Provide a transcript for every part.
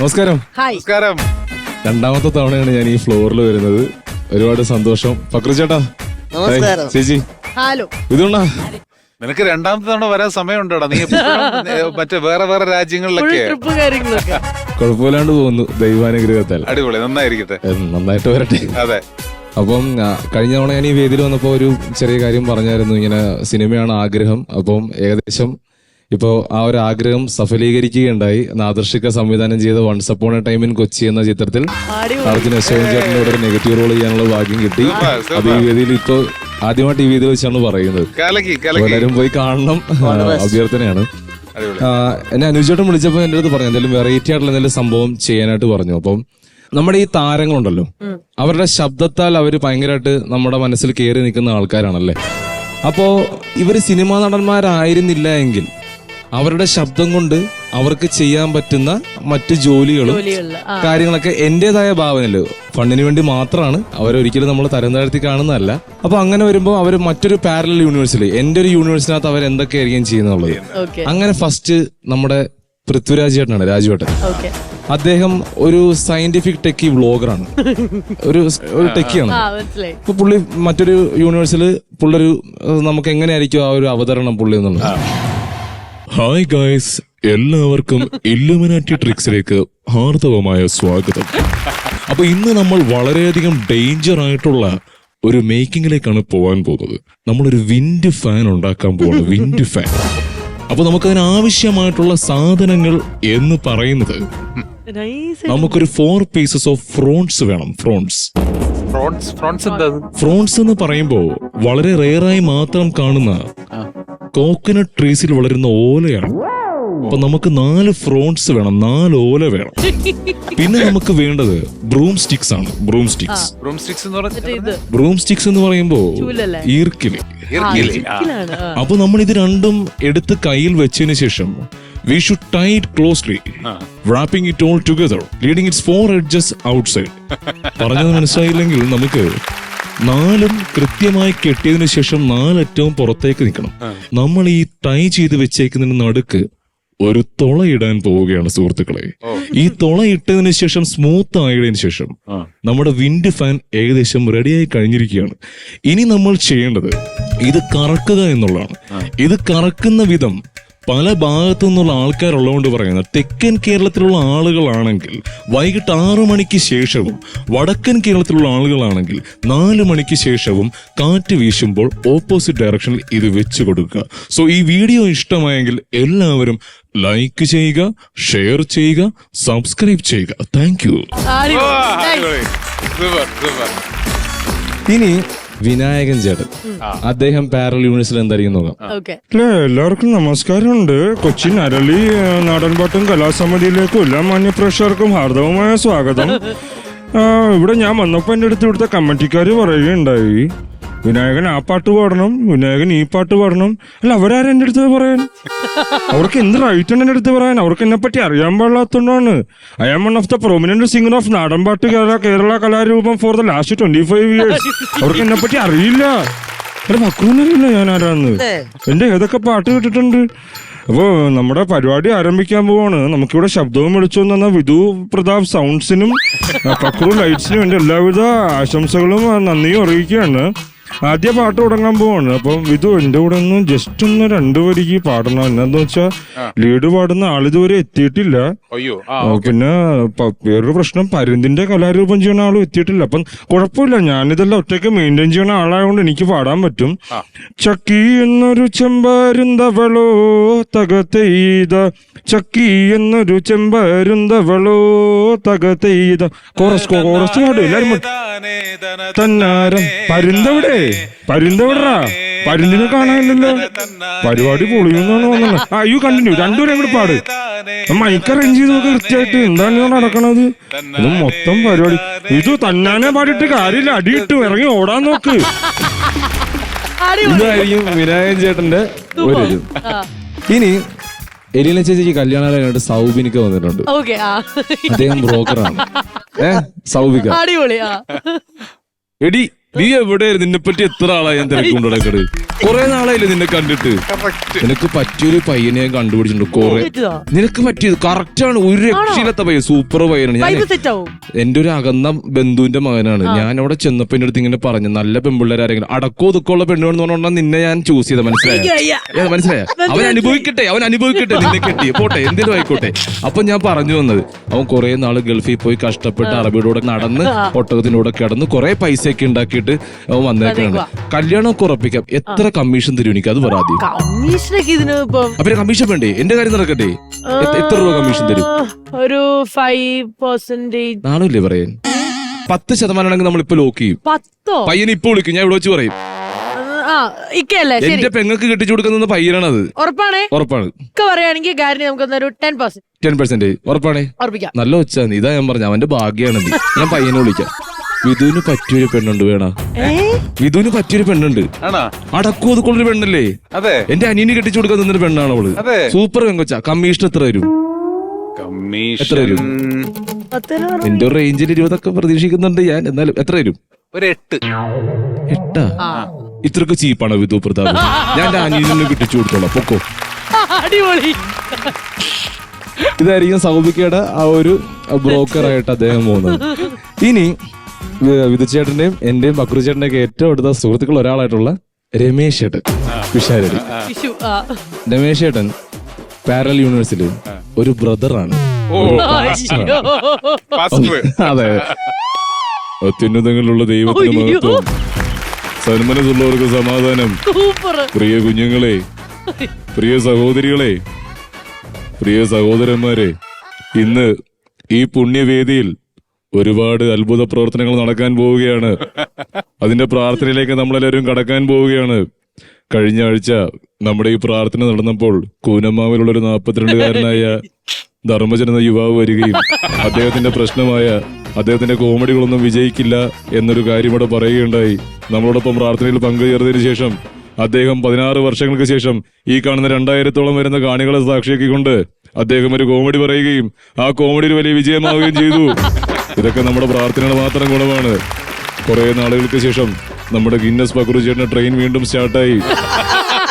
നമസ്കാരം. ഹായ്. നമസ്കാരം. രണ്ടാമത്തെ തവണയാണ് ഞാൻ ഈ ഫ്ലോറിൽ വരുന്നത്. ഒരുപാട് സന്തോഷം. ഫക്രു ചേട്ടാ. നമസ്കാരം. ചേച്ചി. ഹലോ. ഇതുണ്ടാ? നിനക്ക് രണ്ടാമത്തെ തവണ വരാൻ സമയമുണ്ടോടാ? നീ എപ്പോഴും, ഏ, മറ്റേ വേറെ വേറെ ഫുൾ രാജ്യങ്ങളിലൊക്കെ ട്രിപ്പ് കാര്യങ്ങളൊക്കെ. കുഴപ്പമില്ലാണ്ട് പോകുന്നു. ദൈവാനുഗ്രഹത്താൽ. അടിപൊളി. നന്നായിരിക്കട്ടെ. നന്നായിട്ട് വരട്ടെ. അതെ. അപ്പം ആ, കഴിഞ്ഞ തവണ ഞാൻ ഈ വേദിയിൽ വന്നപ്പോൾ ഒരു ചെറിയ കാര്യം പറഞ്ഞായിരുന്നു. ഇങ്ങനെ സിനിമയാണ് ആഗ്രഹം. അപ്പം ഏകദേശം ഇപ്പോൾ ആ ഒരു ആഗ്രഹം സഫലീകരിക്കുകയുണ്ടായി. നാദർഷിക സംവിധാനം ചെയ്ത once upon a time in Kochi എന്ന ചിത്രത്തിൽ അർജുൻ അശോകൻ ചേട്ടനോട് ഒരു നെഗറ്റീവ് റോൾ ചെയ്യാനുള്ള ഭാഗ്യം കിട്ടി. അത് ഈ വേദിയിൽ ഇപ്പോൾ ആദ്യമായിട്ട് ഈ വേദിയിൽ വെച്ചാണ് പറയുന്നത്. കലക്കി കലക്കി. എല്ലാവരും പോയി കാണണം. അഭ്യർത്ഥനയാണ്. എന്നെ അനുജേട്ടൻ വിളിച്ചപ്പോൾ എന്റെ അടുത്ത് പറഞ്ഞു? എന്തെങ്കിലും വെറൈറ്റി ആയിട്ടുള്ള എന്തെങ്കിലും സംഭവം ചെയ്യാനായിട്ട് പറഞ്ഞു. അപ്പം നമ്മുടെ ഈ താരങ്ങളുണ്ടല്ലോ. അവരുടെ ശബ്ദത്താൽ അവർ ഭയങ്കരമായിട്ട് നമ്മുടെ മനസ്സിൽ കയറി നിൽക്കുന്ന ആൾക്കാരാണല്ലേ? അപ്പോൾ ഇവർ സിനിമാ നടന്മാരായിരുന്നില്ല എങ്കിൽ അവരുടെ ശബ്ദം കൊണ്ട് അവർക്ക് ചെയ്യാൻ പറ്റുന്ന മറ്റു ജോലികളും കാര്യങ്ങളൊക്കെ എന്റേതായ ഭാവനയിൽ. ഫണ്ടിന് വേണ്ടി മാത്രമാണ് അവരൊരിക്കലും നമ്മൾ തരം താഴ്ത്തി കാണുന്നതല്ല. അപ്പൊ അങ്ങനെ വരുമ്പോൾ അവർ മറ്റൊരു പാരലൽ യൂണിവേഴ്സിൽ എന്റെ ഒരു യൂണിവേഴ്സിനകത്ത് അവർ എന്തൊക്കെയായിരിക്കും ചെയ്യുന്നുള്ളത്. അങ്ങനെ ഫസ്റ്റ് നമ്മുടെ പൃഥ്വിരാജ് ചേട്ടനാണ് രാജുവേട്ടൻ ചേട്ടൻ അദ്ദേഹം ഒരു സയന്റിഫിക് ടെക്കി വ്ളോഗറാണ് ഒരു ഒരു ടെക്കിയാണ് ഇപ്പൊ പുള്ളി മറ്റൊരു യൂണിവേഴ്സിൽ പുള്ളൊരു ഒരു നമുക്ക് എങ്ങനെയായിരിക്കും ആ ഒരു അവതരണം പുള്ളി എന്നുള്ളത്? ഹായ് ഗായ്സ് എല്ലാവർക്കും ഇല്ലുമിനാറ്റി ട്രിക്സിലേക്ക് ഹാർദവമായ സ്വാഗതം. അപ്പൊ ഇന്ന് നമ്മൾ വളരെയധികം ഡേഞ്ചർ ആയിട്ടുള്ള ഒരു മേക്കിങ്ങിലേക്കാണ് പോകാൻ പോകുന്നത്. നമ്മളൊരു വിൻഡ് ഫാൻ ഉണ്ടാക്കാൻ പോവാണ്. വിൻഡ് ഫാൻ അപ്പൊ നമുക്കതിന് ആവശ്യമായിട്ടുള്ള സാധനങ്ങൾ എന്ന് പറയുന്നത് നൈസ് നമുക്കൊരു ഫോർ പീസസ് ഓഫ് ഫ്രോൺസ് വേണം. ഫ്രോൺസ് ഫ്രോൺസ് ഫ്രോൺസ് ഫ്രോൺസ് എന്ന് പറയുമ്പോൾ വളരെ റെയറായി മാത്രം കാണുന്ന കോക്കനട്ട് ട്രീസിൽ വളരുന്ന ഓലയാണ്. അപ്പൊ നമുക്ക് നാല് ഫ്രോൺസ് വേണം നാല് ഓല വേണം. പിന്നെ നമുക്ക് വേണ്ടത് ബ്രൂം സ്റ്റിക്സ് ആണ് ബ്രൂം സ്റ്റിക്സ് ബ്രൂം സ്റ്റിക്സ് എന്ന് പറഞ്ഞാൽ ബ്രൂം സ്റ്റിക്സ് എന്ന് പറയുമ്പോ? ഈർക്കിൽ. അപ്പൊ നമ്മൾ ഇത് രണ്ടും എടുത്ത് കയ്യിൽ വെച്ചതിന് ശേഷം we should tight closely wrapping it all together leading its four edges outside പറഞ്ഞത് മനസ്സിലായില്ലെങ്കിൽ നമുക്ക് നാലും കൃത്യമായി കെട്ടിയതിനു ശേഷം നാലറ്റവും പുറത്തേക്ക് നിൽക്കണം. നമ്മൾ ഈ ടൈ ചെയ്ത് വെച്ചേക്കുന്നതിന് നടുക്ക് ഒരു തുള ഇടാൻ പോവുകയാണ് സുഹൃത്തുക്കളെ. ഈ തുള ഇട്ടതിന് ശേഷം സ്മൂത്ത് ആയതിനു ശേഷം നമ്മുടെ വിൻഡ് ഫാൻ ഏകദേശം റെഡിയായി കഴിഞ്ഞിരിക്കുകയാണ്. ഇനി നമ്മൾ ചെയ്യേണ്ടത് ഇത് കറക്കുക എന്നുള്ളതാണ്. ഇത് കറക്കുന്ന വിധം പല ഭാഗത്തു നിന്നുള്ള ആൾക്കാരുള്ളതുകൊണ്ട് പറയുന്നത് തെക്കൻ കേരളത്തിലുള്ള ആളുകളാണെങ്കിൽ വൈകിട്ട് ആറു മണിക്ക് ശേഷവും വടക്കൻ കേരളത്തിലുള്ള ആളുകളാണെങ്കിൽ നാല് മണിക്ക് ശേഷവും കാറ്റ് വീശുമ്പോൾ ഓപ്പോസിറ്റ് ഡയറക്ഷനിൽ ഇത് വെച്ച് കൊടുക്കുക. സോ ഈ വീഡിയോ ഇഷ്ടമായെങ്കിൽ എല്ലാവരും ലൈക്ക് ചെയ്യുക ഷെയർ ചെയ്യുക സബ്സ്ക്രൈബ് ചെയ്യുക. താങ്ക് യു ഇനി വിനായകൻ ചേട്ടൻ. അദ്ദേഹം പാരൽ യൂണിവേഴ്സിൽ എന്തായിരിക്കും നോക്കാം? അല്ലെ എല്ലാവർക്കും നമസ്കാരമുണ്ട്. കൊച്ചി നരളി നാടൻപാട്ടും കലാസമിതിയിലേക്കും എല്ലാ മാന്യപ്രേക്ഷകർക്കും ഹാർദവമായ സ്വാഗതം. ആ, ഇവിടെ ഞാൻ വന്നപ്പോ എന്റെ അടുത്ത് ഇവിടുത്തെ കമ്മിറ്റിക്കാര് പറയുകയുണ്ടായി. വിനായകൻ ആ പാട്ട് പാടണം വിനായകൻ ഈ പാട്ട് പാടണം. അല്ല അവരാരും എന്റെ അടുത്ത് പറയാൻ? അവർക്ക് എന്ത് റൈറ്റ് ഉണ്ട് എന്റെ അടുത്ത് പറയാൻ? അവർക്ക് എന്നെ പറ്റി അറിയാൻ പാടില്ലാത്തതുകൊണ്ടാണ്. I am one of the prominent singer of നാടൻ പാട്ട് കേരള കേരള കലാരൂപം for the last twenty five years അവർക്ക് എന്നെ പറ്റി അറിയില്ല. എന്റെ മക്കളൊന്നറിയില്ല ഞാൻ ആരാന്ന്. എന്റെ ഏതൊക്കെ പാട്ട് കേട്ടിട്ടുണ്ട്? അപ്പോ നമ്മുടെ പരിപാടി ആരംഭിക്കാൻ പോവാണ്. നമുക്കിവിടെ ശബ്ദവും വിളിച്ചു തന്ന വിധു പ്രതാപ് സൗണ്ട്സിനും പക്രു ലൈറ്റ്സിനും എന്റെ എല്ലാവിധ ആശംസകളും നന്ദിയും അറിയിക്കുകയാണ്. ആദ്യ പാട്ട് തുടങ്ങാൻ പോവാണ്. അപ്പം ഇത് എന്റെ കൂടെ ഒന്ന് ജസ്റ്റ് ഒന്ന് രണ്ടു വരിക്ക് പാടണം. എന്നാന്ന് വെച്ചാ ലീഡ് പാടുന്ന ആളിതുവരെ എത്തിയിട്ടില്ല. അയ്യോ പിന്നെ പ- വേറൊരു പ്രശ്നം പരുന്തിന്റെ കലാരൂപം ചെയ്യുന്ന ആളും എത്തിയിട്ടില്ല. അപ്പം കുഴപ്പമില്ല ഞാനിതെല്ലാം ഒറ്റയ്ക്ക് മെയിന്റെയിൻ ചെയ്യുന്ന ആളായതുകൊണ്ട് എനിക്ക് പാടാൻ പറ്റും. ചക്കി എന്നൊരു ചെമ്പരുന്തവളോ തകത്തെയ്ത ചക്കി എന്നൊരു ചെമ്പരുന്തവളോ തകത്തെയ്ത കോറസ് കോറസ് പാടും എല്ലാരും. തന്നാരം പരുന്തവിടെ? പരുന്തവിടറാ? പരുന്തിനെ കാണാനില്ലല്ലോ. പരിപാടി പൊളിയുന്നാണ് തോന്നുന്നത് ആ യു കണ്ടിന്യൂ. രണ്ടുപേരും കൂടി പാട്. മൈക്ക് അറേഞ്ച് ചെയ്ത് നോക്ക് കൃത്യമായിട്ട്. എന്താണ് നടക്കണത്? ഇത് മൊത്തം പരിപാടി. ഇത് തന്നാനെ പാടിയിട്ട് കാര്യമില്ല. അടിയിട്ട് ഇറങ്ങി ഓടാൻ നോക്ക്. ഇതായിരിക്കും വിനായകൻ ചേട്ടന്റെ ഒരു ഇത്. ഇനി എലീന ചേച്ചിക്ക് കല്യാണമായിട്ട് സൗബിനിക്ക വന്നിട്ടുണ്ട്. ഓക്കെ ആ. അദ്ദേഹം ബ്രോക്കറാണ്. ഏ സൗബിക. അടിപൊളി ആ. എടി നീ എവിടെയായിരുന്നു? നിന്നെ പറ്റി എത്ര ആളായി ഞാൻ തിരക്കൊണ്ട് നടക്കട് കൊറേ നാളായില്ലേ നിന്നെ കണ്ടിട്ട്. നിനക്ക് പറ്റിയൊരു പയ്യനെ ഞാൻ കണ്ടുപിടിച്ചിട്ടുണ്ട് കൊറേ. നിനക്ക് പറ്റിയത് കറക്റ്റ് ആണ്. ഒരു രക്ഷയില്ലാത്ത പയ്യൻ സൂപ്പർ പയ്യനാണ്. ഞാൻ എന്റെ ഒരു അകന്ന ബന്ധുവിന്റെ മകനാണ്. ഞാൻ അവിടെ ചെന്നപ്പോ എന്റെ അടുത്ത് ഇങ്ങനെ പറഞ്ഞു നല്ല പെൺപിള്ളേർ ആരെങ്കിലും അടക്കോ ഒതുക്കമുള്ള പെണ്ണുവെന്ന് പറഞ്ഞാൽ നിന്നെ ഞാൻ ചൂസ് ചെയ്ത മനസ്സിലായ. മനസ്സിലായ? അവൻ അനുഭവിക്കട്ടെ അവൻ അനുഭവിക്കട്ടെ നിന്നെ കെട്ടി. പോട്ടെ എന്തേലും ആയിക്കോട്ടെ. അപ്പൊ ഞാൻ പറഞ്ഞു വന്നത് അവൻ കുറെ നാൾ ഗൾഫിൽ പോയി കഷ്ടപ്പെട്ട് അറബിയുടെ നടന്ന് ഒട്ടകത്തിനൂടെ കിടന്ന് കുറെ പൈസ ഒക്കെ അവൻ വന്നേക്കാണ് കല്യാണമൊക്കെ ഉറപ്പിക്കാം. എത്ര കമ്മീഷൻ തരും എനിക്ക്? അത് പറയാതി കമ്മീഷനൊക്കെ ഇതിന് ഇപ്പം അപ്പൊ കമ്മീഷൻ വേണ്ടേ? എന്റെ കാര്യം നടക്കട്ടെ? എത്ര- രൂപ കമ്മീഷൻ തരും? ഒരു ഫൈവ് പെർസെന്റേജ് നാണില്ലേ പറയാൻ പത്ത് ശതമാനം ആണെങ്കിൽ നമ്മളിപ്പോ ലോക്ക് ചെയ്യും. പത്തോ? പയ്യൻ ഇപ്പൊ വിളിക്കും. ഞാൻ ഇവിടെ വെച്ച് പറയും. എന്റെ പെങ്ങൾക്ക് കെട്ടിച്ചു കൊടുക്കുന്ന പയ്യനാണത്. ഉറപ്പാണേ? ഉറപ്പാണ്. പറയുകയാണെങ്കിൽ ഗാരി നമുക്കൊന്നൊരു ടെൻ പെർസെന്റ് ടെൻ പെർസെന്റ് ഉറപ്പാണേ? നല്ല ഒച്ചാന്ന് ഇതാ ഞാൻ പറഞ്ഞ. അവന്റെ ഭാഗ്യാണ് ഞാൻ പയ്യനെ വിളിക്കാം. വിധുവിന് പറ്റിയൊരു പെണ്ണുണ്ട് വേണ. വിധുവിന് പറ്റിയൊരു പെണ്ണുണ്ട്. ആണോ? അടക്കു ഒതുക്കൊള്ളൊരു പെണ്ണല്ലേ? അതെ. എന്റെ അനിയന് കെട്ടിച്ചു കൊടുക്കാൻ നിന്നൊരു പെണ്ണാണ് അവൾ. അതെ. സൂപ്പർ പെങ്കൊച്ച. കമ്മീഷൻ എത്ര വരും? കമ്മീഷൻ എത്ര വരും? നിന്റെ ഒരു റേഞ്ചിൽ ഇരുപതൊക്കെ പ്രതീക്ഷിക്കുന്നുണ്ട് ഞാൻ. എന്നാലും എത്ര വരും? ഒരു എട്ട്. എട്ടാ? ആ. ഇത്രക്ക് ചീപ്പാണ് വിധു പ്രതാപ്? ഞാൻ എന്റെ അനിയനെ കെട്ടിച്ചു കൊടുത്തോളാം. പൊക്കോ. അടിപൊളി. ഇതായിരിക്കും സൗഭിക്കയുടെ ആ ഒരു ബ്രോക്കറായിട്ട് അദ്ദേഹം പോകുന്നത്. ഇനി വിധുചേട്ടന്റെയും എന്റെയും ബക്രു ചേട്ടന്റെയും ഏറ്റവും അടുത്ത സുഹൃത്തുക്കൾ ഒരാളായിട്ടുള്ള രമേശ് ചേട്ടൻ പിഷാരടി രമേശ് ചേട്ടൻ പാരൽ യൂണിവേഴ്സിറ്റി ഒരു ബ്രദറാണ്. അതെ. അത്യുന്നതങ്ങളിലുള്ള ദൈവത്തിന്. മഹത്വം. സന്മനസ്സുള്ളവർക്ക് സമാധാനം. പ്രിയ കുഞ്ഞുങ്ങളെ പ്രിയ സഹോദരികളെ പ്രിയ സഹോദരന്മാരെ ഇന്ന് ഈ പുണ്യവേദിയിൽ ഒരുപാട് അത്ഭുത പ്രവർത്തനങ്ങൾ നടക്കാൻ പോവുകയാണ്. അതിന്റെ പ്രാർത്ഥനയിലേക്ക് നമ്മളെല്ലാവരും കടക്കാൻ പോവുകയാണ്. കഴിഞ്ഞ ആഴ്ച നമ്മുടെ ഈ പ്രാർത്ഥന നടന്നപ്പോൾ കൂനമ്മാവിലുള്ള ഒരു നാൽപ്പത്തിരണ്ടുകാരനായ ധർമ്മജൻ എന്ന യുവാവ് വരികയും അദ്ദേഹത്തിന്റെ പ്രശ്നമായ അദ്ദേഹത്തിന്റെ കോമഡികളൊന്നും വിജയിക്കില്ല എന്നൊരു കാര്യം ഇവിടെ പറയുകയുണ്ടായി. നമ്മളോടൊപ്പം പ്രാർത്ഥനയിൽ പങ്കുചേർന്നതിന് ശേഷം അദ്ദേഹം പതിനാറ് വർഷങ്ങൾക്ക് ശേഷം ഈ കാണുന്ന രണ്ടായിരത്തോളം വരുന്ന കാണികളെ സാക്ഷിയാക്കിക്കൊണ്ട് അദ്ദേഹം ഒരു കോമഡി പറയുകയും ആ കോമഡി വലിയ വിജയമാവുകയും ചെയ്തു. ഇതൊക്കെ നമ്മുടെ പ്രാർത്ഥനയുടെ മാത്രം ഗുണമാണ്. കുറെ നാളുകൾക്ക് ശേഷം നമ്മുടെ ഗിന്നസ് പക്രു ചേട്ടൻ ട്രെയിൻ വീണ്ടും സ്റ്റാർട്ടായി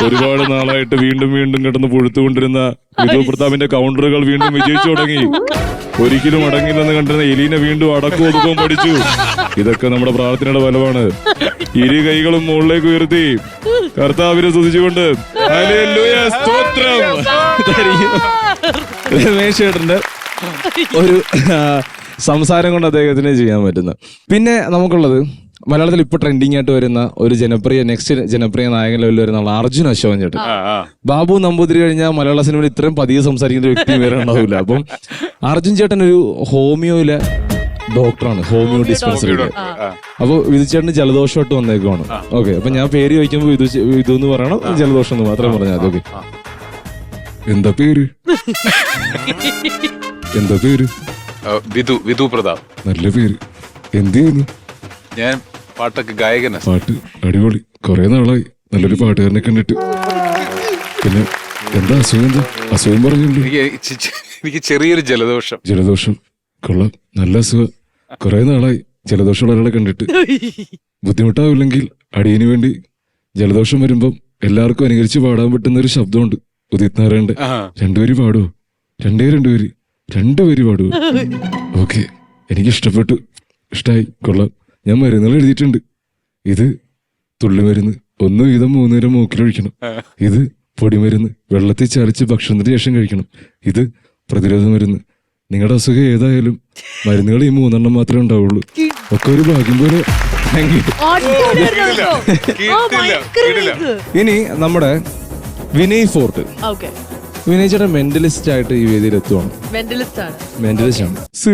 ഒരുപാട് നാളായിട്ട് വീണ്ടും വീണ്ടും കിടന്ന് പുഴുത്തുകൊണ്ടിരുന്ന വിധു പ്രതാപിന്റെ കൗണ്ടറുകൾ വീണ്ടും വിജയിച്ചു തുടങ്ങി. ഒരിക്കലും അടങ്ങില്ലെന്ന് കണ്ടിരുന്ന എലീനെ വീണ്ടും അടക്കവും ഒതുക്കവും പഠിച്ചു. ഇതൊക്കെ നമ്മുടെ പ്രാർത്ഥനയുടെ ഫലമാണ്. ഇരു കൈകളും മുകളിലേക്ക് ഉയർത്തി. കർത്താവിനെ സ്തുതിച്ചുകൊണ്ട് സ്തോത്രം. രമേശ് ചേട്ടന്റെ ഒരു സംസാരം കൊണ്ട് അദ്ദേഹത്തിന് ചെയ്യാൻ പറ്റുന്നത് പിന്നെ നമുക്കുള്ളത് മലയാളത്തിൽ ഇപ്പൊ ട്രെൻഡിങ് ആയിട്ട് വരുന്ന ഒരു ജനപ്രിയ നെക്സ്റ്റ് ജനപ്രിയ നായകൻ ലെവലിൽ വരുന്ന അർജുൻ അശോകൻ ചേട്ടൻ. ബാബു നമ്പൂതിരി കഴിഞ്ഞാൽ മലയാള സിനിമയിൽ ഇത്രയും പതിയെ സംസാരിക്കുന്ന ഒരു വ്യക്തി വേറെ ഉണ്ടാവില്ല. അപ്പം അർജുൻ ചേട്ടൻ ഒരു ഹോമിയോയിലെ ഡോക്ടറാണ് ഹോമിയോ ഡിസ്പെൻസറി. അപ്പോൾ അപ്പൊ വിധുചേട്ടന് ജലദോഷമായിട്ട് വന്നേക്കുവാണ്. ഓക്കെ അപ്പൊ ഞാൻ പേര് ചോദിക്കുമ്പോൾ വിധു വിധു എന്ന് പറയണം ജലദോഷം എന്ന് മാത്രം പറഞ്ഞാൽ മതി ഓക്കെ. എന്താ പേര്? എന്താ പേര്? വിധു വിധു പ്രതാപ്. നല്ല പേര്. എന്ത് ചെയ്യുന്നു? ഞാൻ പാട്ടൊക്കെ ഗായകനാ. പാട്ട് അടിപൊളി. കുറെ നാളായി. നല്ലൊരു പാട്ടുകാരനെ കണ്ടിട്ട്. പിന്നെ എന്താ അസുഖം എന്താ? അസുഖം പറഞ്ഞില്ലേ? എനിക്ക് എനിക്ക് ചെറിയൊരു ജലദോഷം. ജലദോഷം. കൊള്ളാം. നല്ല അസുഖം. കുറെ നാളായി ജലദോഷമുള്ള ഒരാളെ കണ്ടിട്ട്. ബുദ്ധിമുട്ടാവില്ലെങ്കിൽ അടിയന് വേണ്ടി ജലദോഷം വരുമ്പം എല്ലാവർക്കും അനുകരിച്ച് പാടാൻ പറ്റുന്ന ഒരു ശബ്ദമുണ്ട്. ഉദിത് നാരായണന്റെ. രണ്ടുപേര് പാടുവോ? രണ്ടേ രണ്ടുപേര്. രണ്ടുപേര് പാടുക ഓക്കെ. എനിക്ക് ഇഷ്ടപ്പെട്ടു ഇഷ്ടായി. കൊള്ളാം. ഞാൻ മരുന്നുകൾ എഴുതിയിട്ടുണ്ട്. ഇത് തുള്ളി തുള്ളിമരുന്ന്. ഒന്ന് വീതം മൂന്ന് നേരം മൂക്കിലൊഴിക്കണം ഇത് പൊടിമരുന്ന്. വെള്ളത്തിൽ ചാലിച്ച് ഭക്ഷണത്തിന് ശേഷം കഴിക്കണം. ഇത് പ്രതിരോധ മരുന്ന്. നിങ്ങളുടെ അസുഖം ഏതായാലും മരുന്നുകൾ ഈ മൂന്നെണ്ണം മാത്രമേ ഉണ്ടാവുള്ളൂ. ഒക്കെ ഒരു ഭാഗ്യം പോലെ. ഇനി നമ്മുടെ വിനയ് ഫോർട്ട്. ഓക്കെ വിനയ് മെന്റലിസ്റ്റ് ആയിട്ട് ഈ വേദിയിൽ എത്തുവാണ്. മെന്റലിസ്റ്റ് ആണ്. മെന്റലിസ്റ്റ് ആണ്. സി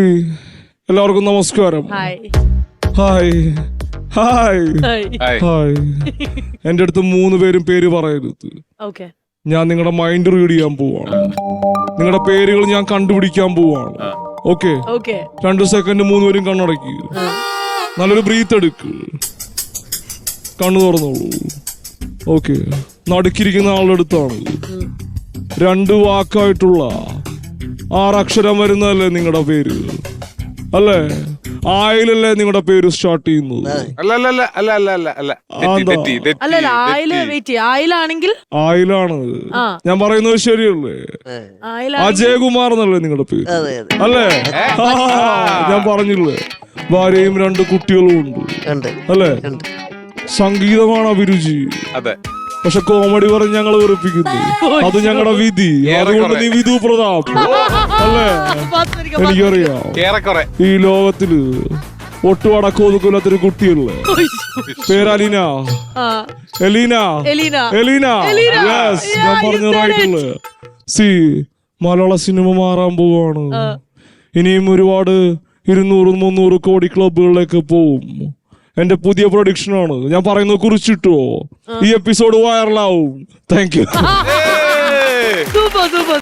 എല്ലാവർക്കും നമസ്കാരം. ഹായ് ഹായ് ഹായ് ഹായ് എന്റെ അടുത്ത് മൂന്ന് പേരും പേര് പറയരുത്. ഓക്കെ ഞാൻ നിങ്ങളുടെ മൈൻഡ് റീഡ് ചെയ്യാൻ പോവാണ്. നിങ്ങളുടെ പേരുകൾ ഞാൻ കണ്ടുപിടിക്കാൻ പോവാണ്. ഓക്കെ ഓക്കെ രണ്ട് സെക്കൻഡ് മൂന്ന് പേരും കണ്ണടക്കി. നല്ലൊരു ബ്രീത്ത് എടുക്ക്. കണ്ണു തുറന്നോളൂ. ഓക്കെ നടുക്കിരിക്കുന്ന ആളുടെ അടുത്താണ്. രണ്ട് വാക്കായിട്ടുള്ള ആറക്ഷരം വരുന്നതല്ലേ നിങ്ങളുടെ പേര്? അല്ലേ? ആയിലല്ലേ നിങ്ങളുടെ പേര് സ്റ്റാർട്ട് ചെയ്യുന്നത്? അല്ല അല്ല അല്ല അല്ല അല്ല അല്ല. അല്ല തെറ്റി അതാ. തെറ്റി തെറ്റി അല്ലല്ല ആയിൽ തെറ്റി. വെയിറ്റ് ആയിലാണെങ്കിൽ? ആയിലാണ്. ആ. ഞാൻ പറയുന്നത് ശരിയല്ലേ? ആയിലാണെങ്കിൽ? അജയകുമാർ എന്നല്ലേ നിങ്ങളുടെ പേര്? അതെ അതെ അല്ലേ? ഞാൻ പറഞ്ഞില്ലേ? ഭാര്യയും രണ്ട് കുട്ടികളും ഉണ്ട്. ഉണ്ട്. അല്ലേ? സംഗീതമാണ് അഭിരുചി. അതെ. പക്ഷെ കോമഡി പറഞ്ഞ് ഞങ്ങൾ വെറുപ്പിക്കുന്നു. അത് ഞങ്ങളുടെ വിധി. അതുകൊണ്ട് നീ വിധു പ്രതാപ്. അല്ലേ? എനിക്കറിയാം. ഈ ലോകത്തിൽ ഒട്ടും അടക്കൊതുക്കില്ലാത്തൊരു കുട്ടിയുള്ള പേര് അലീന ആ, എലീന. എലീന. എലീന. യെസ് ഞാൻ പറഞ്ഞു സി മലയാള സിനിമ മാറാൻ പോവാണ്. ഇനിയും ഒരുപാട് ഇരുന്നൂറ് മുന്നൂറ് കോടി ക്ലബുകളിലേക്ക് പോവും എന്റെ പുതിയ പ്രൊഡിക്ഷൻ ആണ് ഞാൻ പറയുന്നത് കുറിച്ചിട്ടോ? ഈ episode വൈറലാവും. Thank you super super